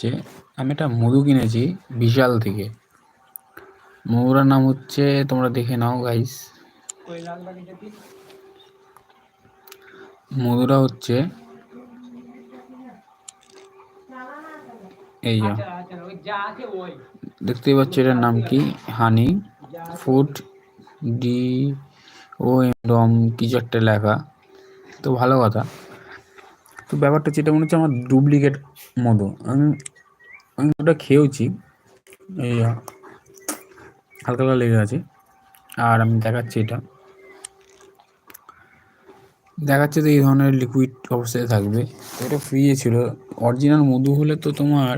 হচ্ছে আমি একটা মধু কিনেছি বিশাল থেকে। মধুটার নাম হচ্ছে, তোমরা দেখে নাও গাইস মধুটা হচ্ছে এই যা। দেখতেই পাচ্ছ এটার নাম কি? Honey food D O M কিছু একটা লেখা। তো ভালো কথা। তো ব্যাপারটা যেটা মনে হচ্ছে আমার ডুপ্লিকেট মধু আমি আমি ওটা খেয়েওছি, এই হালকা হালকা লেগে আছে, আর আমি দেখাচ্ছি এটা। দেখাচ্ছে তো এই ধরনের লিকুইড অবস্থায় থাকবে। এটা ফ্রিয়ে ছিল। অরিজিনাল মধু হলে তো তোমার,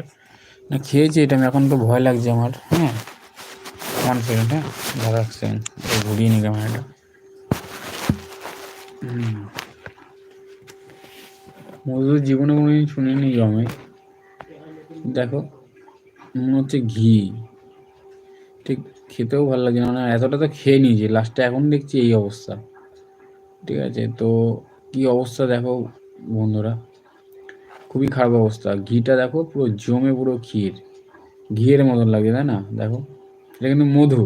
না খেয়েছি এটা, আমি এখন তো ভয় লাগছে আমার হ্যাঁ। ওয়ান সেকেন্ড হ্যাঁ সেকেন্ড ঘুরিয়ে নি ক্যামেরাটা হুম। মধুর জীবনে কোনোদিন শুনিনি জমে দেখো, মনে হচ্ছে ঘি। ঠিক খেতেও ভালো লাগছে না এতটা তো খেয়ে নিয়েছি লাস্টে এখন দেখছি এই অবস্থা। ঠিক আছে, তো কি অবস্থা দেখো বন্ধুরা। খুবই খারাপ অবস্থা, ঘিটা দেখো পুরো জমে পুরো ক্ষীর। ঘিয়ের মতন লাগে, তাই না? দেখো, এটা কিন্তু মধু।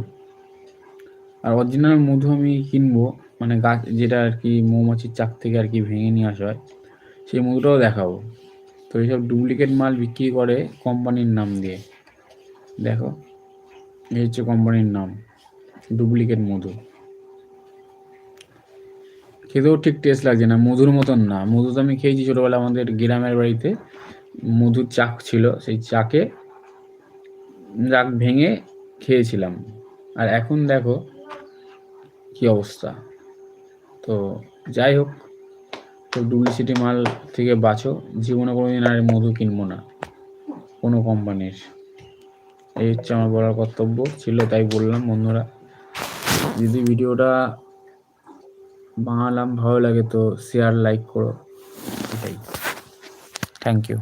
আর অরিজিনাল মধু আমি কিনবো মানে গাছ যেটা আর কি মৌমাছির চাক থেকে আর কি ভেঙে নিয়ে আসা হয়। সেই মধুটাও দেখাবো। তো এইসব ডুপ্লিকেট মাল বিক্রি করে কোম্পানির নাম দিয়ে। দেখো, এই হচ্ছে কোম্পানির নাম, ডুপ্লিকেট মধু। খেতেও ঠিক টেস্ট লাগছে না, মধুর মতন না। মধু তো আমি খেয়েছি ছোটোবেলা আমাদের গ্রামের বাড়িতে। মধুর চাক ছিল, সেই চাকে চাক ভেঙে খেয়েছিলাম। আর এখন দেখো কি অবস্থা। তো যাই হোক তো ডুপ্লিসিটি মাল থেকে বাঁচো। জীবনে কোনোদিন আর মধু কিনবো না। কোনো কোম্পানির। এই হচ্ছে আমার বলার কর্তব্য। ছিল তাই বললাম বন্ধুরা। যদি ভিডিওটা বানালাম, ভালো লাগে তো শেয়ার লাইক করো। এটাই। Thank you